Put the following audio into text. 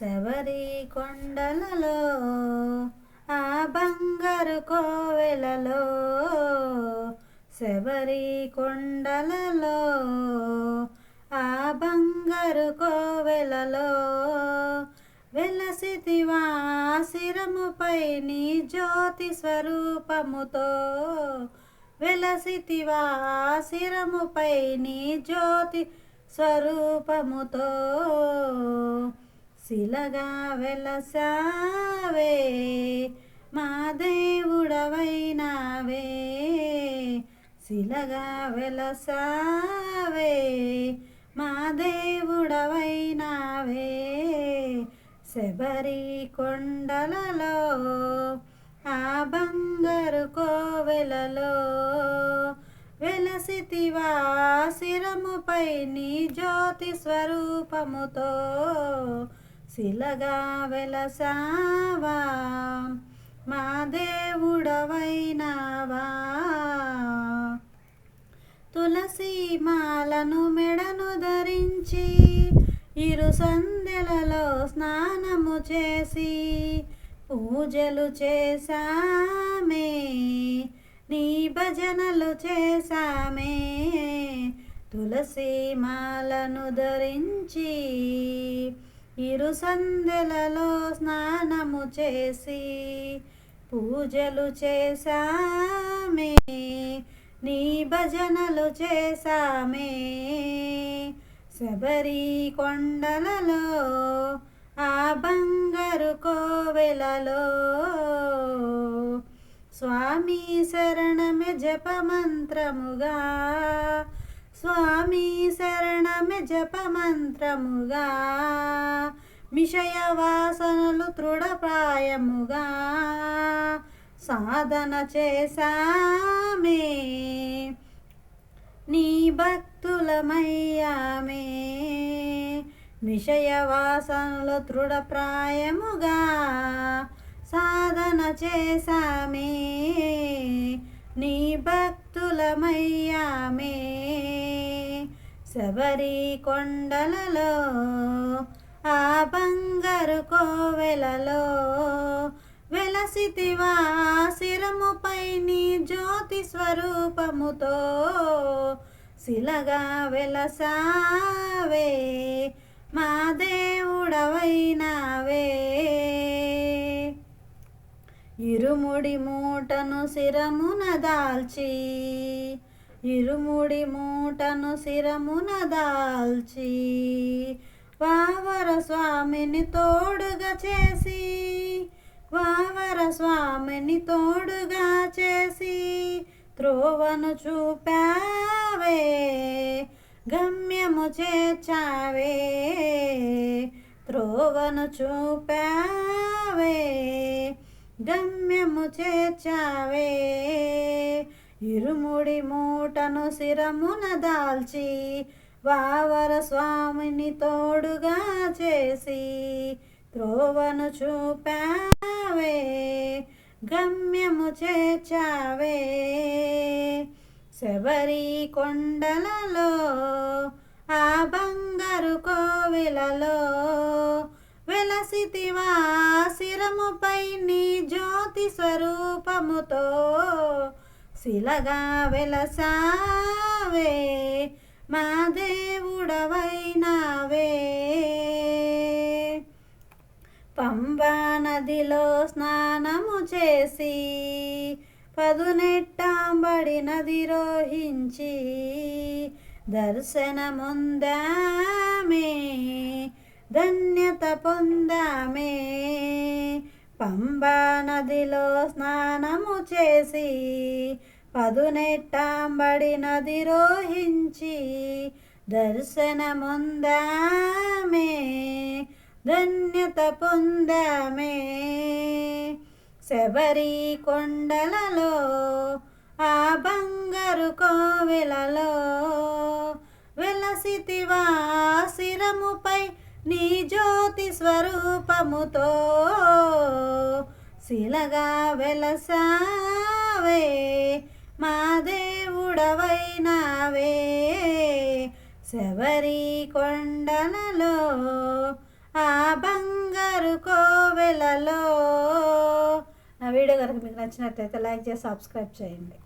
శబరి కొండలలో ఆ బంగారు కోవెలలో. శబరి కొండలలో ఆ బంగారు కోవెలలో. వెలసితివా శిరముపై నీ జ్యోతి స్వరూపముతో. వెలసితివా శిరముపై నీ జ్యోతి స్వరూపముతో. శిలగా వెలసావే మా దేవుడవైనావే. శిలగా వెలసావే మా దేవుడవైనావే. శబరి కొండలలో ఆ బంగారు కోవెలలో వెలసితివా శిరముపై నీ జ్యోతి స్వరూపముతో. శిలగా వెలసావా మా దేవుడవైనావా? తులసి మాలను మెడను ధరించి ఇరు సంధ్యలలో స్నానము చేసి పూజలు చేశామే నీ భజనలు చేశామే. తులసి మాలను ధరించి ఇరు సందెలలో స్నానము చేసి పూజలు చేశామే నీ భజనలు చేశామే. శబరి కొండలలో ఆ బంగారు కోవెలలో స్వామి శరణమే జపమంత్రముగా. స్వామి జపమంత్రముగా విషయ వాసనలు తృఢప్రాయముగా సాధన చేశామే. నీ భక్తులమయ్యామే. విషయ వాసనలు తృఢప్రాయముగా సాధన చేశామే. నీ భక్తులమయ్యామే. శబరి కొండలలో ఆ బంగారు కోవెలలో వెలసితివా శిరముపై నీ జ్యోతి స్వరూపముతో. శిలగా వెలసావే మా దేవుడవైనావే. ఇరుముడి మూటను శిరమున దాల్చి ఇరుముడి మూటను శిరమున దాల్చి వావర స్వామిని తోడుగా చేసి వావర స్వామిని తోడుగా చేసి త్రోవను చూపావే గమ్యము చేర్చావే త్రోవను చూపావే గమ్యము చేర్చావే. ఇరుముడి మూటను శిరమున దాల్చి వావర స్వామిని తోడుగా చేసి త్రోవను చూపావే గమ్యము చేర్చావే. శబరి కొండలలో ఆ బంగారు కోవిలలో వెలసితివా శిరముపై నీ జ్యోతి స్వరూపముతో శిలగా వెలసావే మా దేవుడవైనావే. పంబా నదిలో స్నానము చేసి పదునెట్టాంబడి నది రోహించి దర్శనముందామే ధన్యత పొందామే. పంబా నదిలో స్నానము చేసి పదునెట్టాంబడి నది రోహించి దర్శనముందామే ధన్యత పొందామే. శబరి కొండలలో ఆ బంగారు కోవెలలో వెలసితివా శిరముపై నీ జ్యోతి స్వరూపముతో శిలగా వెలసావే. మా దేవుడవైనావే. శబరి కొండలలో ఆ బంగారు కోవెలలో. నా వీడియో కనుక మీకు నచ్చినట్లయితే లైక్ చేసి సబ్స్క్రైబ్ చేయండి.